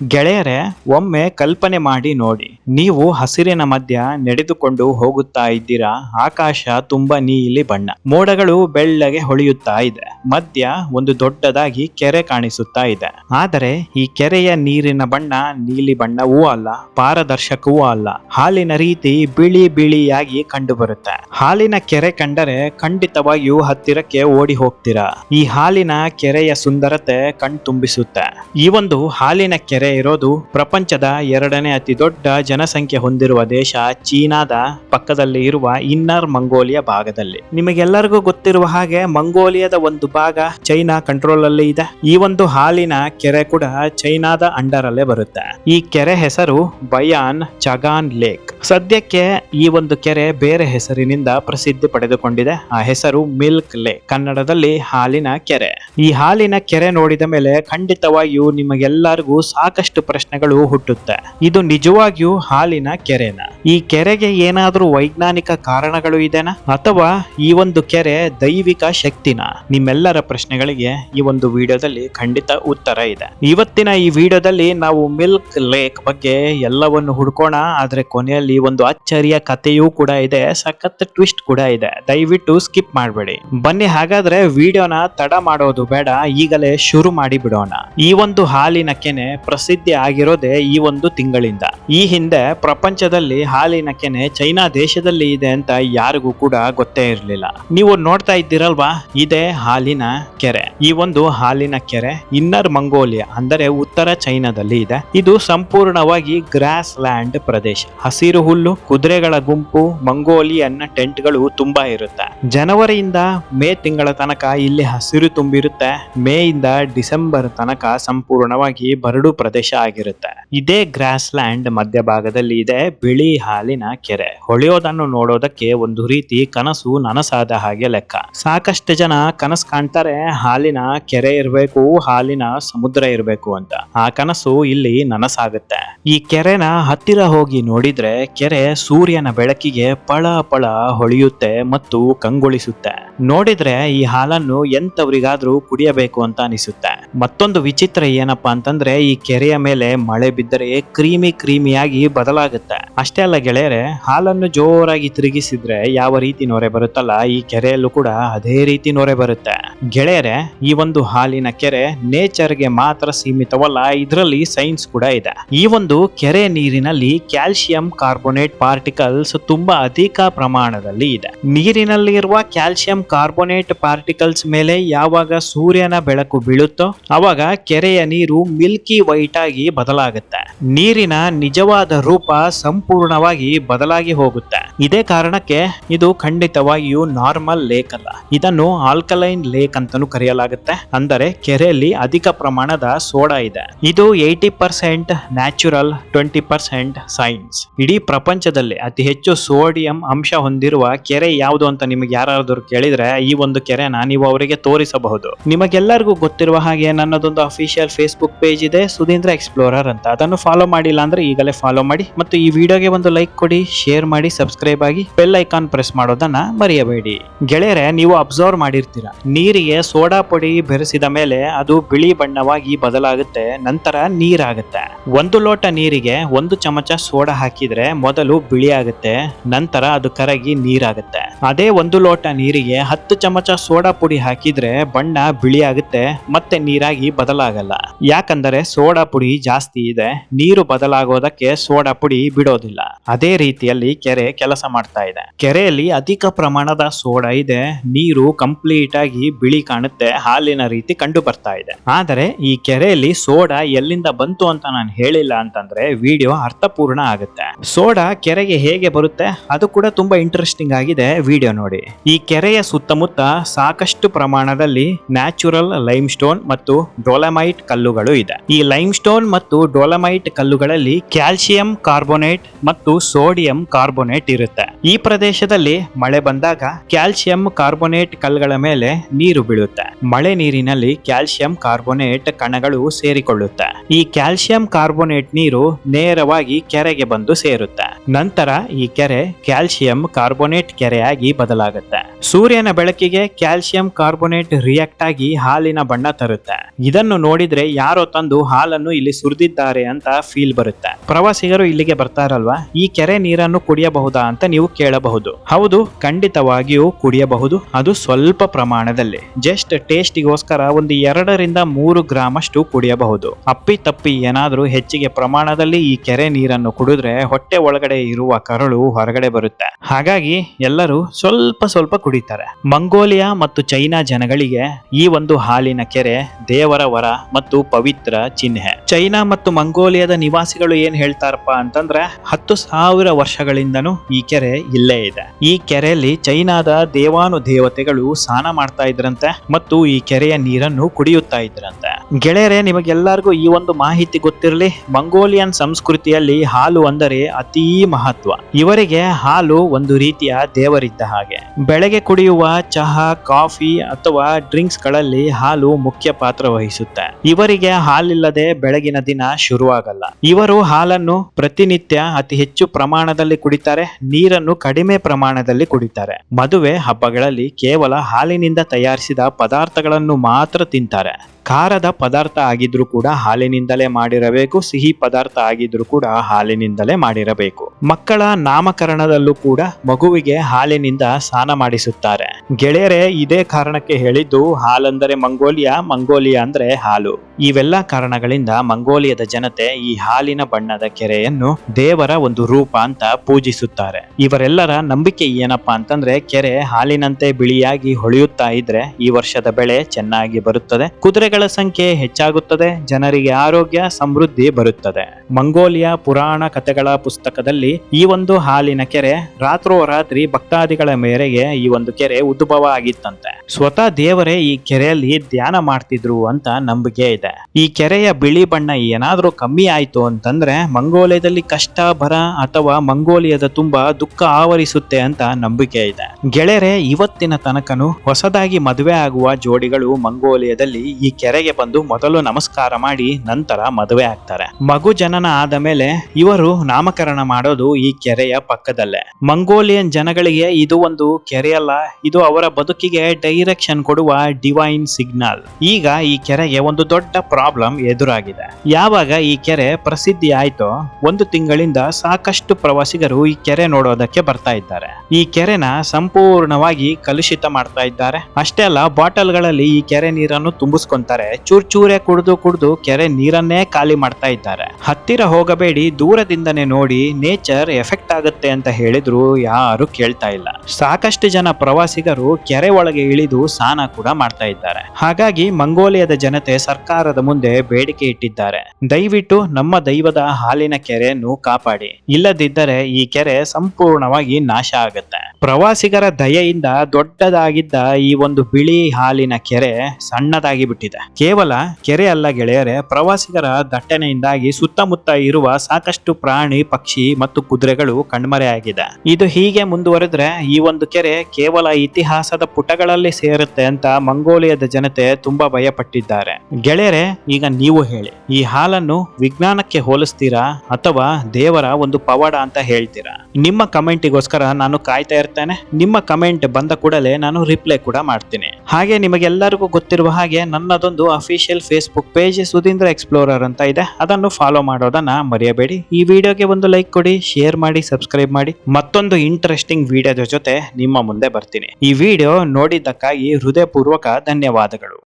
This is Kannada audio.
ಗೆಳೆಯರೆ ಒಮ್ಮೆ ಕಲ್ಪನೆ ಮಾಡಿ ನೋಡಿ. ನೀವು ಹಸಿರಿನ ಮಧ್ಯ ನಡೆದುಕೊಂಡು ಹೋಗುತ್ತಾ ಇದ್ದೀರಾ? ಆಕಾಶ ತುಂಬಾ ನೀಲಿ ಬಣ್ಣ. ಮೋಡಗಳು ಬೆಳ್ಳಗೆ ಹೊಳೆಯುತ್ತಾ ಇದೆ. ಮಧ್ಯ ಒಂದು ದೊಡ್ಡದಾಗಿ ಕೆರೆ ಕಾಣಿಸುತ್ತಾ ಇದೆ. ಆದರೆ ಈ ಕೆರೆಯ ನೀರಿನ ಬಣ್ಣ ನೀಲಿ ಬಣ್ಣವೂ ಅಲ್ಲ, ಪಾರದರ್ಶಕವೂ ಅಲ್ಲ. ಹಾಲಿನ ರೀತಿ ಬಿಳಿ ಬಿಳಿಯಾಗಿ ಕಂಡುಬರುತ್ತೆ. ಹಾಲಿನ ಕೆರೆ ಕಂಡರೆ ಖಂಡಿತವಾಗಿಯೂ ಹತ್ತಿರಕ್ಕೆ ಓಡಿ ಹೋಗ್ತೀರಾ? ಈ ಹಾಲಿನ ಕೆರೆಯ ಸುಂದರತೆ ಕಣ್ತುಂಬಿಸುತ್ತೆ. ಈ ಒಂದು ಹಾಲಿನ ಕೆರೆ ಇರೋದು ಪ್ರಪಂಚದ ಎರಡನೇ ಅತಿ ದೊಡ್ಡ ಜನಸಂಖ್ಯೆ ಹೊಂದಿರುವ ದೇಶ ಚೀನಾದ ಪಕ್ಕದಲ್ಲಿ ಇರುವ ಇನ್ನರ್ ಮಂಗೋಲಿಯಾ ಭಾಗದಲ್ಲಿ. ನಿಮಗೆಲ್ಲರಿಗೂ ಗೊತ್ತಿರುವ ಹಾಗೆ ಮಂಗೋಲಿಯಾದ ಒಂದು ಭಾಗ ಚೈನಾ ಕಂಟ್ರೋಲ್ ಅಲ್ಲಿ ಇದೆ. ಈ ಒಂದು ಹಾಲಿನ ಕೆರೆ ಕೂಡ ಚೈನಾದ ಅಂಡರ್ ಅಲ್ಲೇ ಬರುತ್ತೆ. ಈ ಕೆರೆ ಹೆಸರು ಬಯಾನ್ ಚಗಾನ್ ಲೇಕ್. ಸದ್ಯಕ್ಕೆ ಈ ಒಂದು ಕೆರೆ ಬೇರೆ ಹೆಸರಿನಿಂದ ಪ್ರಸಿದ್ಧಿ ಪಡೆದುಕೊಂಡಿದೆ. ಆ ಹೆಸರು ಮಿಲ್ಕ್ ಲೇಕ್. ಕನ್ನಡದಲ್ಲಿ ಹಾಲಿನ ಕೆರೆ. ಈ ಹಾಲಿನ ಕೆರೆ ನೋಡಿದ ಮೇಲೆ ಖಂಡಿತವಾಗಿಯೂ ನಿಮಗೆಲ್ಲರಿಗೂ ಸಾಕಷ್ಟು ಪ್ರಶ್ನೆಗಳು ಹುಟ್ಟುತ್ತೆ. ಇದು ನಿಜವಾಗಿಯೂ ಹಾಲಿನ ಕೆರೆನ. ಈ ಕೆರೆಗೆ ಏನಾದರೂ ವೈಜ್ಞಾನಿಕ ಕಾರಣಗಳು ಇದೆನಾ? ಅಥವಾ ಈ ಒಂದು ಕೆರೆ ದೈವಿಕ ಶಕ್ತಿನ? ನಿಮ್ಮೆಲ್ಲರ ಪ್ರಶ್ನೆಗಳಿಗೆ ಈ ಒಂದು ವಿಡಿಯೋದಲ್ಲಿ ಖಂಡಿತ ಉತ್ತರ ಇದೆ. ಇವತ್ತಿನ ಈ ವಿಡಿಯೋದಲ್ಲಿ ನಾವು ಮಿಲ್ಕ್ ಲೇಕ್ ಬಗ್ಗೆ ಎಲ್ಲವನ್ನು ಹುಡ್ಕೋಣ, ಆದ್ರೆ ಕೊನೆಯಲ್ಲಿ ಒಂದು ಅಚ್ಚರಿಯ ಕಥೆಯೂ ಕೂಡ ಇದೆ, ಸಖತ್ ಟ್ವಿಸ್ಟ್ ಕೂಡ ಇದೆ. ದಯವಿಟ್ಟು ಸ್ಕಿಪ್ ಮಾಡಬೇಡಿ. ಬನ್ನಿ, ಹಾಗಾದ್ರೆ ವಿಡಿಯೋನ ತಡ ಮಾಡೋದು ಬೇಡ, ಈಗಲೇ ಶುರು ಮಾಡಿ ಬಿಡೋಣ ಈ ಒಂದು ಹಾಲಿನ ಕೆನೆ ಪ್ರಸಿದ್ಧಿ ಆಗಿರೋದೇ ಈ ಒಂದು ತಿಂಗಳಿಂದ. ಈ ಹಿಂದೆ ಪ್ರಪಂಚದಲ್ಲಿ ಹಾಲಿನ ಕೆನೆ ಚೈನಾ ದೇಶದಲ್ಲಿ ಇದೆ ಅಂತ ಯಾರಿಗೂ ಕೂಡ ಗೊತ್ತೇ ಇರಲಿಲ್ಲ. ನೀವು ನೋಡ್ತಾ ಇದ್ದೀರಲ್ವಾ? ಇದೆ ಹಾಲಿನ ಕೆರೆ. ಈ ಒಂದು ಹಾಲಿನ ಕೆರೆ ಇನ್ನರ್ ಮಂಗೋಲಿಯಾ, ಅಂದರೆ ಉತ್ತರ ಚೈನಾದಲ್ಲಿ ಇದೆ. ಇದು ಸಂಪೂರ್ಣವಾಗಿ ಗ್ರಾಸ್ ಲ್ಯಾಂಡ್ ಪ್ರದೇಶ. ಹಸಿರು ಹುಲ್ಲು, ಕುದುರೆಗಳ ಗುಂಪು, ಮಂಗೋಲಿಯನ್ ಟೆಂಟ್ಗಳು ತುಂಬಾ ಇರುತ್ತೆ. ಜನವರಿಯಿಂದ ಮೇ ತಿಂಗಳ ತನಕ ಇಲ್ಲಿ ಹಸಿರು ತುಂಬಿರುತ್ತೆ. ಮೇ ಇಂದ ಡಿಸೆಂಬರ್ ತನಕ ಸಂಪೂರ್ಣವಾಗಿ ಬರಡು ಪ್ರದೇಶ ಆಗಿರುತ್ತೆ. ಇದೇ ಗ್ರಾಸ್ ಲ್ಯಾಂಡ್ ಮಧ್ಯಭಾಗದಲ್ಲಿ ಇದೆ ಬಿಳಿ ಹಾಲಿನ ಕೆರೆ. ಹೊಳೆಯೋದನ್ನು ನೋಡೋದಕ್ಕೆ ಒಂದು ರೀತಿ ಕನಸು ನನಸಾದ ಹಾಗೆ ಲೆಕ್ಕ. ಸಾಕಷ್ಟು ಜನ ಕನಸು ಕಾಣ್ತಾರೆ, ಹಾಲಿನ ಕೆರೆ ಇರಬೇಕು, ಹಾಲಿನ ಸಮುದ್ರ ಇರಬೇಕು ಅಂತ. ಆ ಕನಸು ಇಲ್ಲಿ ನನಸಾಗುತ್ತೆ. ಈ ಕೆರೆನ ಹತ್ತಿರ ಹೋಗಿ ನೋಡಿದ್ರೆ ಕೆರೆ ಸೂರ್ಯನ ಬೆಳಕಿಗೆ ಪಳ ಪಳ ಹೊಳೆಯುತ್ತೆ ಮತ್ತು ಕಂಗೊಳಿಸುತ್ತೆ. ನೋಡಿದ್ರೆ ಈ ಹಾಲನ್ನು ಎಂಥವರಿಗಾದ್ರೂ ಕುಡಿಯಬೇಕು ಅಂತ ಅನಿಸುತ್ತೆ. ಮತ್ತೊಂದು ವಿಚಿತ್ರ ಏನಪ್ಪಾ ಅಂತಂದ್ರೆ ಈ ಕೆರೆಯ ಮೇಲೆ ಮಳೆ ಬಿದ್ದರೆ ಕ್ರೀಮಿ ಕ್ರೀಮಿಯಾಗಿ ಬದಲಾಗುತ್ತೆ. ಅಷ್ಟೇ ಅಲ್ಲ ಗೆಳೆಯರೆ, ಹಾಲನ್ನು ಜೋರಾಗಿ ತಿರುಗಿಸಿದ್ರೆ ಯಾವ ರೀತಿ ನೊರೆ ಬರುತ್ತಲ್ಲ, ಈ ಕೆರೆಯಲ್ಲೂ ಕೂಡ ಅದೇ ರೀತಿ ನೊರೆ ಬರುತ್ತೆ. ಗೆಳೆಯರೆ, ಈ ಒಂದು ಹಾಲಿನ ಕೆರೆ ನೇಚರ್ಗೆ ಮಾತ್ರ ಸೀಮಿತವಲ್ಲ, ಇದರಲ್ಲಿ ಸೈನ್ಸ್ ಕೂಡ ಇದೆ. ಈ ಒಂದು ಕೆರೆ ನೀರಿನಲ್ಲಿ ಕ್ಯಾಲ್ಸಿಯಂ ಕಾರ್ಬೋನೇಟ್ ಪಾರ್ಟಿಕಲ್ಸ್ ತುಂಬಾ ಅಧಿಕ ಪ್ರಮಾಣದಲ್ಲಿ ಇದೆ. ನೀರಿನಲ್ಲಿರುವ ಕ್ಯಾಲ್ಸಿಯಂ ಕಾರ್ಬೋನೇಟ್ ಪಾರ್ಟಿಕಲ್ಸ್ ಮೇಲೆ ಯಾವಾಗ ಸೂರ್ಯನ ಬೆಳಕು ಬೀಳುತ್ತೋ, ಅವಾಗ ಕೆರೆಯ ನೀರು ಮಿಲ್ಕಿ ವೈಟ್ ಆಗಿ ಬದಲಾಗುತ್ತೆ. ನೀರಿನ ನಿಜವಾದ ರೂಪ ಸಂಪೂರ್ಣವಾಗಿ ಬದಲಾಗಿ ಹೋಗುತ್ತೆ. ಇದೇ ಕಾರಣಕ್ಕೆ ಇದು ಖಂಡಿತವಾಗಿಯೂ ನಾರ್ಮಲ್ ಲೇಕ್ ಅಲ್ಲ. ಇದನ್ನು ಆಲ್ಕಲೈನ್ ಲೇಕ್ ಅಂತಾನೂ ಕರೆಯಲಾಗುತ್ತೆ. ಅಂದರೆ ಕೆರೆಯಲ್ಲಿ ಅಧಿಕ ಪ್ರಮಾಣದ ಸೋಡಾ ಇದೆ. ಇದು eighty percent natural, twenty percent science. ಇಡೀ ಪ್ರಪಂಚದಲ್ಲಿ ಅತಿ ಹೆಚ್ಚು ಸೋಡಿಯಂ ಅಂಶ ಹೊಂದಿರುವ ಕೆರೆ ಯಾವುದು ಅಂತ ನಿಮಗೆ ಯಾರಾದರೂ ಕೇಳಿದ್ರೆ ಈ ಒಂದು ಕೆರೆನ ನೀವು ಅವರಿಗೆ ತೋರಿಸಬಹುದು. ನಿಮಗೆಲ್ಲರಿಗೂ ಗೊತ್ತಿರುವ ಹಾಗೆ ನನ್ನದೊಂದು ಅಫಿಷಿಯಲ್ ಫೇಸ್ಬುಕ್ ಪೇಜ್ ಇದೆ. ಸುಧೀಂದ್ರ ಎಕ್ಸ್ಪ್ಲೋರರ್ ಅಂತ. ಅದನ್ನು ಫಾಲೋ ಮಾಡಿಲ್ಲ ಅಂದ್ರೆ ಈಗಲೇ ಫಾಲೋ ಮಾಡಿ. ಮತ್ತು ಈ ವಿಡಿಯೋಗೆ ಒಂದು ಲೈಕ್ ಕೊಡಿ, ಶೇರ್ ಮಾಡಿ, ಸಬ್ಸ್ಕ್ರೈಬ್ ಆಗಿ ಬೆಲ್ ಐಕಾನ್ ಪ್ರೆಸ್ ಮಾಡೋದನ್ನ ಮರೆಯಬೇಡಿ. ಗೆಳೆಯರೆ, ನೀವು ಅಬ್ಸರ್ವ್ ಮಾಡಿರ್ತೀರ. ನೀರಿಗೆ ಸೋಡಾ ಪುಡಿ ಬೆರೆಸಿದ ಮೇಲೆ ಅದು ಬಿಳಿ ಬಣ್ಣವಾಗಿ ಬದಲಾಗುತ್ತೆ, ನಂತರ ನೀರಾಗುತ್ತೆ. ಒಂದು ಲೋಟ ನೀರಿಗೆ ಒಂದು ಚಮಚ ಸೋಡಾ ಹಾಕಿದ್ರೆ ಮೊದಲು ಬಿಳಿ ಆಗುತ್ತೆ, ನಂತರ ಅದು ಕರಗಿ ನೀರಾಗುತ್ತೆ. ಅದೇ ಒಂದು ಲೋಟ ನೀರಿಗೆ ಹತ್ತು ಚಮಚ ಸೋಡಾ ಪುಡಿ ಹಾಕಿದ್ರೆ ಬಣ್ಣ ಬಿಳಿ ಆಗುತ್ತೆ, ಮತ್ತೆ ನೀರಾಗಿ ಬದಲಾಗಲ್ಲ. ಯಾಕಂದರೆ ಸೋಡಾ ಪುಡಿ ಜಾಸ್ತಿ ಇದೆ, ನೀರು ಬದಲಾಗೋದಕ್ಕೆ ಸೋಡಾ ಪುಡಿ ಬಿಡೋದಿಲ್ಲ ಅದೇ ರೀತಿಯಲ್ಲಿ ಕೆರೆ ಕೆಲಸ ಮಾಡ್ತಾ ಇದೆ. ಕೆರೆಯಲ್ಲಿ ಅಧಿಕ ಪ್ರಮಾಣದ ಸೋಡಾ ಇದೆ. ನೀರು ಕಂಪ್ಲೀಟ್ ಆಗಿ ಬಿಳಿ ಕಾಣುತ್ತೆ. ಹಾಲಿನ ರೀತಿ ಕಂಡು ಬರ್ತಾ ಇದೆ. ಆದರೆ ಈ ಕೆರೆಯಲ್ಲಿ ಸೋಡಾ ಎಲ್ಲಿಂದ ಬಂತು ಅಂತ ನಾನು ಹೇಳಿಲ್ಲ ಅಂತಂದ್ರೆ ವಿಡಿಯೋ ಅರ್ಥಪೂರ್ಣ ಆಗುತ್ತೆ. ಸೋಡಾ ಕೆರೆಗೆ ಹೇಗೆ ಬರುತ್ತೆ? ಅದು ಕೂಡ ತುಂಬಾ ಇಂಟ್ರೆಸ್ಟಿಂಗ್ ಆಗಿದೆ. ವಿಡಿಯೋ ನೋಡಿ. ಈ ಕೆರೆಯ ಸುತ್ತಮುತ್ತ ಸಾಕಷ್ಟು ಪ್ರಮಾಣದಲ್ಲಿ ನ್ಯಾಚುರಲ್ ಲೈಮ್ ಸ್ಟೋನ್ ಮತ್ತು ಡೋಲಮೈಟ್ ಕಲ್ಲುಗಳು ಇದೆ. ಈ ಲೈಮ್ ಸ್ಟೋನ್ ಮತ್ತು ಡೋಲಮೈಟ್ ಕಲ್ಲುಗಳಲ್ಲಿ ಕ್ಯಾಲ್ಸಿಯಂ ಕಾರ್ಬೋನೇಟ್ ಮತ್ತು ಸೋಡಿಯಂ ಕಾರ್ಬೋನೇಟ್ ಇರುತ್ತೆ. ಈ ಪ್ರದೇಶದಲ್ಲಿ ಮಳೆ ಬಂದಾಗ ಕ್ಯಾಲ್ಸಿಯಂ ಕಾರ್ಬೋನೇಟ್ ಕಲ್ಲುಗಳ ಮೇಲೆ ನೀರು ಬೀಳುತ್ತೆ. ಮಳೆ ನೀರಿನಲ್ಲಿ ಕ್ಯಾಲ್ಸಿಯಂ ಕಾರ್ಬೋನೇಟ್ ಕಣಗಳು ಸೇರಿಕೊಳ್ಳುತ್ತೆ. ಈ ಕ್ಯಾಲ್ಸಿಯಂ ಕಾರ್ಬೋನೇಟ್ ನೀರು ನೇರವಾಗಿ ಕೆರೆಗೆ ಬಂದು ಸೇರುತ್ತೆ. ನಂತರ ಈ ಕೆರೆ ಕ್ಯಾಲ್ಸಿಯಂ ಕಾರ್ಬೋನೇಟ್ ಕೆರೆಯಾಗಿ ಬದಲಾಗುತ್ತೆ. ಸೂರ್ಯನ ಬೆಳಕಿಗೆ ಕ್ಯಾಲ್ಸಿಯಂ ಕಾರ್ಬೋನೇಟ್ ರಿಯಾಕ್ಟ್ ಆಗಿ ಹಾಲಿನ ಬಣ್ಣ ತರುತ್ತೆ. ಇದನ್ನು ನೋಡಿದ್ರೆ ಯಾರೋ ತಂದು ಹಾಲನ್ನು ಇಲ್ಲಿ ಸುರಿದಿದ್ದಾರೆ ಅಂತ ಫೀಲ್ ಬರುತ್ತೆ. ಪ್ರವಾಸಿಗರು ಇಲ್ಲಿಗೆ ಬರ್ತಾರಲ್ವಾ ಈ ಕೆರೆ ನೀರನ್ನು ಕುಡಿಯಬಹುದಾ ಅಂತ ನೀವು ಕೇಳಬಹುದು. ಹೌದು, ಖಂಡಿತವಾಗಿಯೂ ಕುಡಿಯಬಹುದು. ಅದು ಸ್ವಲ್ಪ ಪ್ರಮಾಣದಲ್ಲಿ. ಜಸ್ಟ್ ಟೇಸ್ಟಿಗೋಸ್ಕರ ಒಂದು ಎರಡರಿಂದ ಮೂರು ಗ್ರಾಮ್ ಅಷ್ಟು ಕುಡಿಯಬಹುದು. ಅಪ್ಪಿ ತಪ್ಪಿ ಏನಾದರೂ ಹೆಚ್ಚಿಗೆ ಪ್ರಮಾಣದಲ್ಲಿ ಈ ಕೆರೆ ನೀರನ್ನು ಕುಡಿದ್ರೆ ಹೊಟ್ಟೆ ಒಳಗಡೆ ಇರುವ ಕರಳು ಹೊರಗಡೆ ಬರುತ್ತೆ. ಹಾಗಾಗಿ ಎಲ್ಲರೂ ಸ್ವಲ್ಪ ಸ್ವಲ್ಪ ಕುಡಿತಾರೆ. ಮಂಗೋಲಿಯಾ ಮತ್ತು ಚೈನಾ ಜನಗಳಿಗೆ ಈ ಒಂದು ಹಾಲಿನ ಕೆರೆ ದೇವರ ವರ ಮತ್ತು ಪವಿತ್ರ ಚಿಹ್ನೆ. ಚೈನಾ ಮತ್ತು ಮಂಗೋಲಿಯಾದ ನಿವಾಸಿಗಳು ಏನ್ ಹೇಳ್ತಾರಪ್ಪ ಅಂತಂದ್ರೆ ಹತ್ತು ಸಾವಿರ ವರ್ಷಗಳಿಂದನೂ ಈ ಕೆರೆ ಇಲ್ಲೇ ಇದೆ. ಈ ಕೆರೆಯಲ್ಲಿ ಚೈನಾದ ದೇವಾನು ದೇವತೆಗಳು ಸ್ನಾನ ಮಾಡ್ತಾ ಇದ್ರಂತೆ ಮತ್ತು ಈ ಕೆರೆಯ ನೀರನ್ನು ಕುಡಿಯುತ್ತಾ ಇದ್ರಂತೆ. ಗೆಳೆಯರೆ, ನಿಮಗೆಲ್ಲರಿಗೂ ಈ ಒಂದು ಮಾಹಿತಿ ಗೊತ್ತಿರಲಿ. ಮಂಗೋಲಿಯನ್ ಸಂಸ್ಕೃತಿಯಲ್ಲಿ ಹಾಲು ಅಂದರೆ ಅತೀ ಮಹತ್ವ. ಇವರಿಗೆ ಹಾಲು ಒಂದು ರೀತಿಯ ದೇವರಿದ್ದ ಹಾಗೆ. ಬೆಳಗ್ಗೆ ಕುಡಿಯುವ ಚಹಾ, ಕಾಫಿ ಅಥವಾ ಡ್ರಿಂಕ್ಸ್ಗಳಲ್ಲಿ ಹಾಲು ಮುಖ್ಯ ಪಾತ್ರ ವಹಿಸುತ್ತೆ. ಇವರಿಗೆ ಹಾಲಿಲ್ಲದೆ ಬೆಳಗಿನ ದಿನ ಶುರುವಾಗಲ್ಲ. ಇವರು ಹಾಲನ್ನು ಪ್ರತಿನಿತ್ಯ ಅತಿ ಹೆಚ್ಚು ಪ್ರಮಾಣದಲ್ಲಿ ಕುಡಿತಾರೆ, ನೀರನ್ನು ಕಡಿಮೆ ಪ್ರಮಾಣದಲ್ಲಿ ಕುಡಿತಾರೆ. ಮದುವೆ ಹಬ್ಬಗಳಲ್ಲಿ ಕೇವಲ ಹಾಲಿನಿಂದ ತಯಾರಿಸಿದ ಪದಾರ್ಥಗಳನ್ನು ಮಾತ್ರ ತಿಂತಾರೆ. ಖಾರದ ಪದಾರ್ಥ ಆಗಿದ್ರೂ ಕೂಡ ಹಾಲಿನಿಂದಲೇ ಮಾಡಿರಬೇಕು, ಸಿಹಿ ಪದಾರ್ಥ ಆಗಿದ್ರೂ ಕೂಡ ಹಾಲಿನಿಂದಲೇ ಮಾಡಿರಬೇಕು. ಮಕ್ಕಳ ನಾಮಕರಣದಲ್ಲೂ ಕೂಡ ಮಗುವಿಗೆ ಹಾಲಿನಿಂದ ಸ್ನಾನ ಮಾಡಿಸುತ್ತಾರೆ. ಗೆಳೆಯರೇ, ಇದೇ ಕಾರಣಕ್ಕೆ ಹೇಳಿದ್ದು ಹಾಲೆಂದರೆ ಮಂಗೋಲಿಯಾ ಮಂಗೋಲಿಯಾ ಅಂದ್ರೆ ಹಾಲು. ಇವೆಲ್ಲ ಕಾರಣಗಳಿಂದ ಮಂಗೋಲಿಯದ ಜನತೆ ಈ ಹಾಲಿನ ಬಣ್ಣದ ಕೆರೆಯನ್ನು ದೇವರ ಒಂದು ರೂಪ ಅಂತ ಪೂಜಿಸುತ್ತಾರೆ. ಇವರೆಲ್ಲರ ನಂಬಿಕೆ ಏನಪ್ಪಾ ಅಂತಂದ್ರೆ ಕೆರೆ ಹಾಲಿನಂತೆ ಬಿಳಿಯಾಗಿ ಹೊಳೆಯುತ್ತಾ ಇದ್ರೆ ಈ ವರ್ಷದ ಬೆಳೆ ಚೆನ್ನಾಗಿ ಬರುತ್ತದೆ, ಕುದುರೆಗಳ ಸಂಖ್ಯೆ ಹೆಚ್ಚಾಗುತ್ತದೆ, ಜನರಿಗೆ ಆರೋಗ್ಯ, ಸಮೃದ್ಧಿ ಬರುತ್ತದೆ. ಮಂಗೋಲಿಯಾ ಪುರಾಣ ಕಥೆಗಳ ಪುಸ್ತಕದಲ್ಲಿ ಈ ಒಂದು ಹಾಲಿನ ಕೆರೆ ರಾತ್ರೋರಾತ್ರಿ ಭಕ್ತಾದಿಗಳ ಮೇರೆಗೆ ಈ ಒಂದು ಕೆರೆ ಉದ್ಭವ ಆಗಿತ್ತಂತೆ. ಸ್ವತಃ ದೇವರೇ ಈ ಕೆರೆಯಲ್ಲಿ ಧ್ಯಾನ ಮಾಡ್ತಿದ್ರು ಅಂತ ನಂಬಿಕೆ ಇದೆ. ಈ ಕೆರೆಯ ಬಿಳಿ ಬಣ್ಣ ಏನಾದರೂ ಕಮ್ಮಿ ಆಯ್ತು ಅಂತಂದ್ರೆ ಮಂಗೋಲಿಯಾದಲ್ಲಿ ಕಷ್ಟ, ಬರ ಅಥವಾ ಮಂಗೋಲಿಯಾದ ತುಂಬಾ ದುಃಖ ಆವರಿಸುತ್ತೆ ಅಂತ ನಂಬಿಕೆ ಇದೆ. ಗೆಳೆಯರೆ, ಇವತ್ತಿನ ತನಕನು ಹೊಸದಾಗಿ ಮದುವೆ ಆಗುವ ಜೋಡಿಗಳು ಮಂಗೋಲಿಯಾದಲ್ಲಿ ಈ ಕೆರೆಗೆ ಬಂದು ಮೊದಲು ನಮಸ್ಕಾರ ಮಾಡಿ ನಂತರ ಮದುವೆ ಆಗ್ತಾರೆ. ಮಗು ಜನನ ಆದ ಮೇಲೆ ಇವರು ನಾಮಕರಣ ಮಾಡೋದು ಈ ಕೆರೆಯ ಪಕ್ಕದಲ್ಲೇ. ಮಂಗೋಲಿಯನ್ ಜನಗಳಿಗೆ ಇದು ಒಂದು ಕೆರೆಯಲ್ಲ, ಇದು ಅವರ ಬದುಕಿಗೆ ಡೈರೆಕ್ಷನ್ ಕೊಡುವ ಡಿವೈನ್ ಸಿಗ್ನಲ್. ಈಗ ಈ ಕೆರೆಗೆ ಒಂದು ದೊಡ್ಡ ಪ್ರಾಬ್ಲಮ್ ಎದುರಾಗಿದೆ. ಯಾವಾಗ ಈ ಕೆರೆ ಪ್ರಸಿದ್ಧಿ ಆಯ್ತೋ ಒಂದು ತಿಂಗಳಿಂದ ಸಾಕಷ್ಟು ಪ್ರವಾಸಿಗರು ಈ ಕೆರೆ ನೋಡೋದಕ್ಕೆ ಬರ್ತಾ ಇದ್ದಾರೆ. ಈ ಕೆರೆನ ಸಂಪೂರ್ಣವಾಗಿ ಕಲುಷಿತ ಮಾಡ್ತಾ ಇದ್ದಾರೆ. ಅಷ್ಟೇ ಅಲ್ಲ, ಬಾಟಲ್ಗಳಲ್ಲಿ ಈ ಕೆರೆ ನೀರನ್ನು ತುಂಬಿಸ್ಕೊಂತಾರೆ. ಚೂರ್ ಚೂರೆ ಕುಡಿದು ಕುಡಿದು ಕೆರೆ ನೀರನ್ನೇ ಖಾಲಿ ಮಾಡ್ತಾ ಇದ್ದಾರೆ. ಹತ್ತಿರ ಹೋಗಬೇಡಿ, ದೂರದಿಂದನೇ ನೋಡಿ ನೇಚರ್ ಎಫೆಕ್ಟ್ ಆಗುತ್ತೆ ಅಂತ ಹೇಳಿದ್ರು ಯಾರು ಕೇಳ್ತಾ ಇಲ್ಲ. ಸಾಕಷ್ಟು ಜನ ಪ್ರವಾಸಿಗರು ಕೆರೆ ಒಳಗೆ ಇಳಿದು ಸ್ನಾನ ಕೂಡ ಮಾಡ್ತಾ ಇದ್ದಾರೆ. ಹಾಗಾಗಿ ಮಂಗೋಲಿಯಾದ ಜನತೆ ಸರ್ಕಾರದ ಮುಂದೆ ಬೇಡಿಕೆ ಇಟ್ಟಿದ್ದಾರೆ. ದಯವಿಟ್ಟು ನಮ್ಮ ದೈವದ ಹಾಲಿನ ಕೆರೆಯನ್ನು ಕಾಪಾಡಿ. ಇಲ್ಲದಿದ್ದರೆ ಈ ಕೆರೆ ಸಂಪೂರ್ಣವಾಗಿ ನಾಶ ಆಗುತ್ತೆ. ಪ್ರವಾಸಿಗರ ದಯೆಯಿಂದ ದೊಡ್ಡದಾಗಿದ್ದ ಈ ಒಂದು ಬಿಳಿ ಹಾಲಿನ ಕೆರೆ ಸಣ್ಣದಾಗಿ ಬಿಟ್ಟಿದೆ ಕೇವಲ ಕೆರೆ ಅಲ್ಲ ಗೆಳೆಯರೆ, ಪ್ರವಾಸಿಗರ ದಟ್ಟಣೆಯಿಂದಾಗಿ ಸುತ್ತಮುತ್ತ ಇರುವ ಸಾಕಷ್ಟು ಪ್ರಾಣಿ, ಪಕ್ಷಿ ಮತ್ತು ಕುದುರೆಗಳು ಕಣ್ಮರೆಯಾಗಿದೆ ಇದು ಹೀಗೆ ಮುಂದುವರೆದ್ರೆ ಈ ಒಂದು ಕೆರೆ ಕೇವಲ ಇತಿಹಾಸದ ಪುಟಗಳಲ್ಲಿ ಸೇರುತ್ತೆ ಅಂತ ಮಂಗೋಲಿಯಾದ ಜನತೆ ತುಂಬಾ ಭಯಪಟ್ಟಿದ್ದಾರೆ. ಗೆಳೆಯರೆ, ಈಗ ನೀವು ಹೇಳಿ, ಈ ಹಾಲನ್ನು ವಿಜ್ಞಾನಕ್ಕೆ ಹೋಲಿಸ್ತೀರಾ ಅಥವಾ ದೇವರ ಒಂದು ಪವಾಡ ಅಂತ ಹೇಳ್ತೀರಾ? ನಿಮ್ಮ ಕಮೆಂಟಿಗೋಸ್ಕರ ನಾನು ಕಾಯ್ತಾ ಇರ್ತೇನೆ ನಿಮ್ಮ ಕಮೆಂಟ್ ಬಂದ ಕೂಡಲೇ ನಾನು ರಿಪ್ಲೈ ಕೂಡ ಮಾಡ್ತೀನಿ. ಹಾಗೆ ನಿಮಗೆಲ್ಲರಿಗೂ ಗೊತ್ತಿರುವ ಹಾಗೆ ನನ್ನದೊಂದು official Facebook page Sudhindra explorer ಅಂತ ಇದೆ. ಅದನ್ನು ಫಾಲೋ ಮಾಡೋದನ್ನ ಮರೆಯಬೇಡಿ. ಈ ವಿಡಿಯೋಗೆ ಒಂದು ಲೈಕ್ ಕೊಡಿ ಶೇರ್ ಮಾಡಿ ಸಬ್ಸ್ಕ್ರೈಬ್ ಮಾಡಿ. ಮತ್ತೊಂದು ಇಂಟ್ರೆಸ್ಟಿಂಗ್ ವಿಡಿಯೋದ ಜೊತೆ ನಿಮ್ಮ ಮುಂದೆ ಬರ್ತೀನಿ. ಈ ವಿಡಿಯೋ ನೋಡಿದ್ದಕ್ಕಾಗಿ ಹೃದಯಪೂರ್ವಕ ಧನ್ಯವಾದಗಳು.